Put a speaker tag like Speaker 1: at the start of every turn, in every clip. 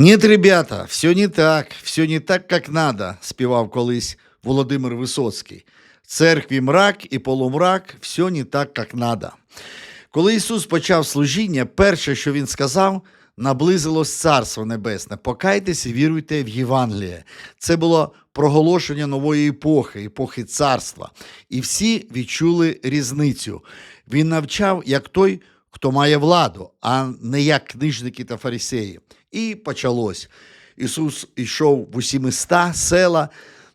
Speaker 1: Нет, ребята, все не так, все не так, як надо, співав колись Володимир Висоцький. Церкві мрак і полумрак, все не так, як надо. Коли Ісус почав служіння, перше, що Він сказав, наблизилось Царство Небесне. Покайтеся, і віруйте в Євангеліє. Це було проголошення нової епохи, епохи царства. І всі відчули різницю. Він навчав як той, хто має владу, а не як книжники та фарисеї. І почалось. Ісус йшов в усі міста, села,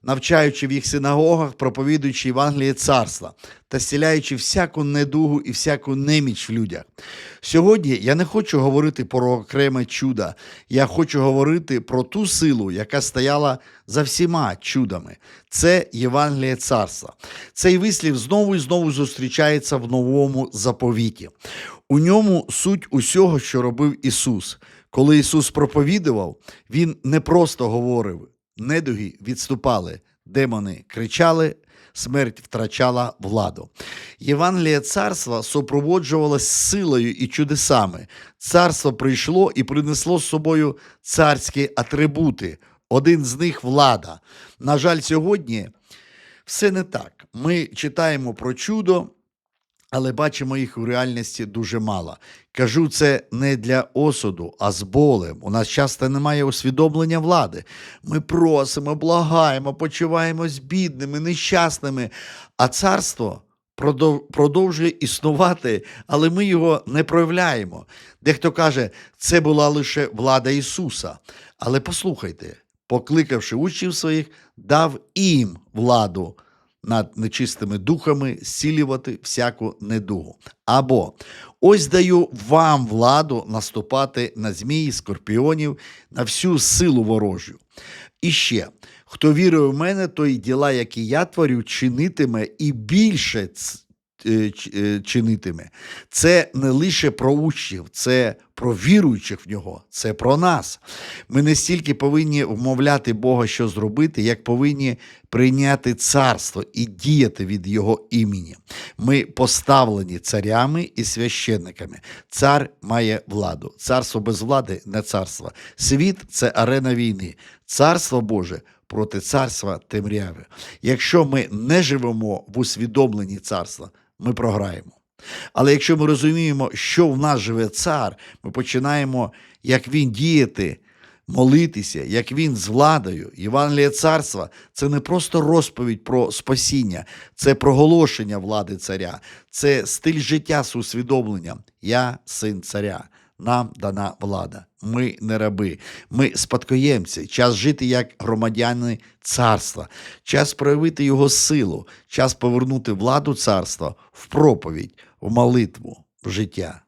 Speaker 1: навчаючи в їх синагогах, проповідуючи Євангеліє царства та зціляючи всяку недугу і всяку неміч в людях. Сьогодні я не хочу говорити про окреме чудо, я хочу говорити про ту силу, яка стояла за всіма чудами. Це Євангеліє царства. Цей вислів знову і знову зустрічається в новому заповіті. У ньому суть усього, що робив Ісус. Коли Ісус проповідував, Він не просто говорив, недуги відступали, демони кричали, смерть втрачала владу. Євангеліє царства супроводжувалось силою і чудесами. Царство прийшло і принесло з собою царські атрибути. Один з них влада. На жаль, сьогодні все не так. Ми читаємо про чудо, але бачимо їх у реальності дуже мало. Кажу це не для осуду, а з болем. У нас часто немає усвідомлення влади. Ми просимо, благаємо, почуваємось бідними, нещасними, а царство продовжує існувати, але ми його не проявляємо. Дехто каже, це була лише влада Ісуса. Але послухайте, покликавши учнів своїх, дав їм владу над нечистими духами зцілювати всяку недугу. Або ось даю вам владу наступати на змії, скорпіонів, на всю силу ворожю. І ще, хто вірує в мене, той діла, які я творю, чинитиме і більше чинитиме. Це не лише про учнів, це про віруючих в нього, це про нас. Ми не стільки повинні вмовляти Бога, що зробити, як повинні прийняти царство і діяти від Його імені. Ми поставлені царями і священниками. Цар має владу. Царство без влади не царство. Світ це арена війни. Царство Боже проти царства темряви. Якщо ми не живемо в усвідомленні царства, ми програємо. Але якщо ми розуміємо, що в нас живе цар, ми починаємо, як він діяти, молитися, як він з владою. Євангеліє царства це не просто розповідь про спасіння, це проголошення влади царя, це стиль життя з усвідомленням. Я син царя. Нам дана влада. Ми не раби, ми спадкоємці. Час жити як громадяни царства, час проявити його силу, час повернути владу царства в проповідь, в молитву, в життя.